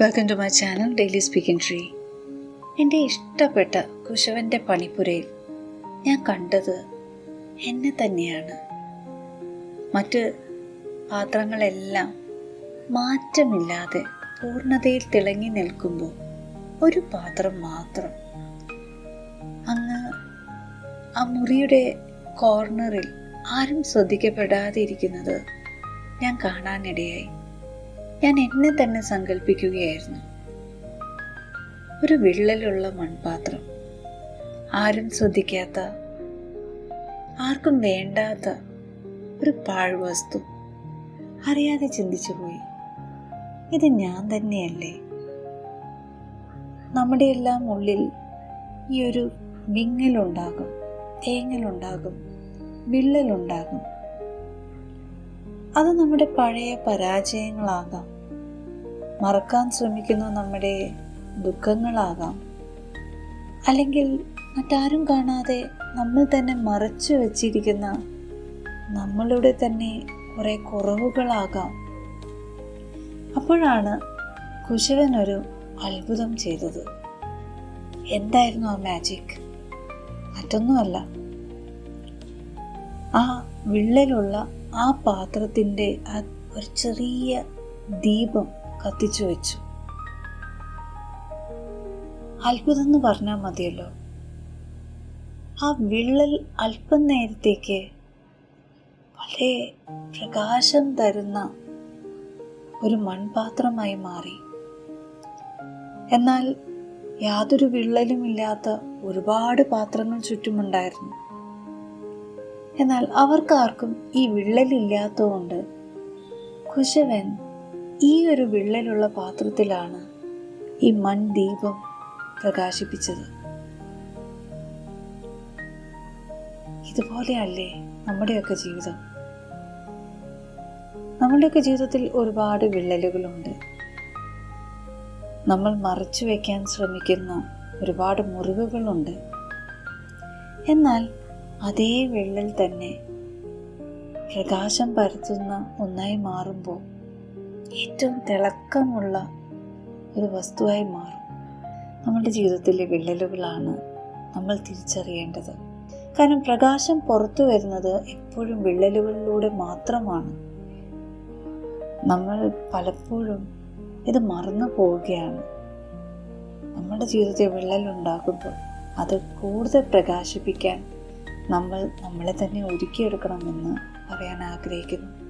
Welcome to my channel daily speaking tree എന്റെ ഇഷ്ടപ്പെട്ട കുശവന്റെ പണിപ്പുരയിൽ ഞാൻ കണ്ടത് എന്നെ തന്നെയാണ്. മറ്റ് പാത്രങ്ങളെല്ലാം മാറ്റമില്ലാതെ പൂർണതയിൽ തിളങ്ങി നിൽക്കുമ്പോൾ ഒരു പാത്രം മാത്രം. അങ്ങ് ആ മുറിയുടെ കോർണറിൽ ആരും ശ്രദ്ധിക്കപ്പെടാതെ ഇരിക്കുന്നത് ഞാൻ കാണാനിടയായി. ഞാൻ എന്നെ തന്നെ സങ്കല്പിക്കുകയായിരുന്നു. ഒരു വിള്ളലുള്ള മൺപാത്രം. ആരും ശ്രദ്ധിക്കാത്ത ആർക്കും വേണ്ടാത്ത ഒരു പാഴ്വസ്തു. അറിയാതെ ചിന്തിച്ചു പോയി. ഇത് ഞാൻ തന്നെയല്ലേ? നമ്മുടെ എല്ലാം ഉള്ളിൽ ഈ ഒരു വിങ്ങലുണ്ടാകും തേങ്ങലുണ്ടാകും വിള്ളലുണ്ടാകും. അത് നമ്മുടെ പഴയ പരാജയങ്ങളാകാം. മറക്കാൻ ശ്രമിക്കുന്ന നമ്മുടെ ദുഃഖങ്ങളാകാം. അല്ലെങ്കിൽ മറ്റാരും കാണാതെ നമ്മൾ തന്നെ മറച്ചു വച്ചിരിക്കുന്ന നമ്മളുടെ തന്നെ കുറെ കുറവുകളാകാം. അപ്പോഴാണ് കുശവൻ ഒരു അത്ഭുതം ചെയ്തത്. എന്തായിരുന്നു ആ മാജിക് മറ്റൊന്നുമല്ല. ആ വിള്ളലുള്ള ആ പാത്രത്തിന്റെ ഒരു ചെറിയ ദീപം കത്തിച്ചു വെച്ചു. അത്ഭുതം എന്ന് പറഞ്ഞാൽ മതിയല്ലോ. ആ വിള്ളൽ അല്പം നേരത്തേക്ക് വളരെ പ്രകാശം തരുന്ന ഒരു മൺപാത്രമായി മാറി. എന്നാൽ യാതൊരു വിള്ളലുമില്ലാത്ത ഒരുപാട് പാത്രങ്ങൾ ചുറ്റുമുണ്ടായിരുന്നു. എന്നാൽ അവർക്കാർക്കും ഈ വിള്ളലില്ലാത്തതുകൊണ്ട് കുശവൻ ഈ ഒരു വിള്ളലുള്ള പാത്രത്തിലാണ് ഈ മൺ മൺദീപം പ്രകാശിപ്പിച്ചത്. ഇതുപോലെയല്ലേ നമ്മുടെയൊക്കെ ജീവിതം? നമ്മുടെയൊക്കെ ജീവിതത്തിൽ ഒരുപാട് വിള്ളലുകളുണ്ട്. നമ്മൾ മറച്ചു വയ്ക്കാൻ ശ്രമിക്കുന്ന ഒരുപാട് മുറിവുകളുണ്ട്. എന്നാൽ അതേ വിള്ളൽ തന്നെ പ്രകാശം പരത്തുന്ന ഒന്നായി മാറുമ്പോൾ ഏറ്റവും തിളക്കമുള്ള ഒരു വസ്തുവായി മാറും. നമ്മുടെ ജീവിതത്തിലെ വിള്ളലുകളാണ് നമ്മൾ തിരിച്ചറിയേണ്ടത്. കാരണം പ്രകാശം പുറത്തു വരുന്നത് എപ്പോഴും വിള്ളലുകളിലൂടെ മാത്രമാണ്. നമ്മൾ പലപ്പോഴും ഇത് മറന്നു പോവുകയാണ്. നമ്മുടെ ജീവിതത്തിൽ വിള്ളലുണ്ടാകുമ്പോൾ അത് കൂടുതൽ പ്രകാശിപ്പിക്കാൻ നമ്മൾ നമ്മളെ തന്നെ ഒരുക്കിയെടുക്കണമെന്ന് പറയാൻ ആഗ്രഹിക്കുന്നു.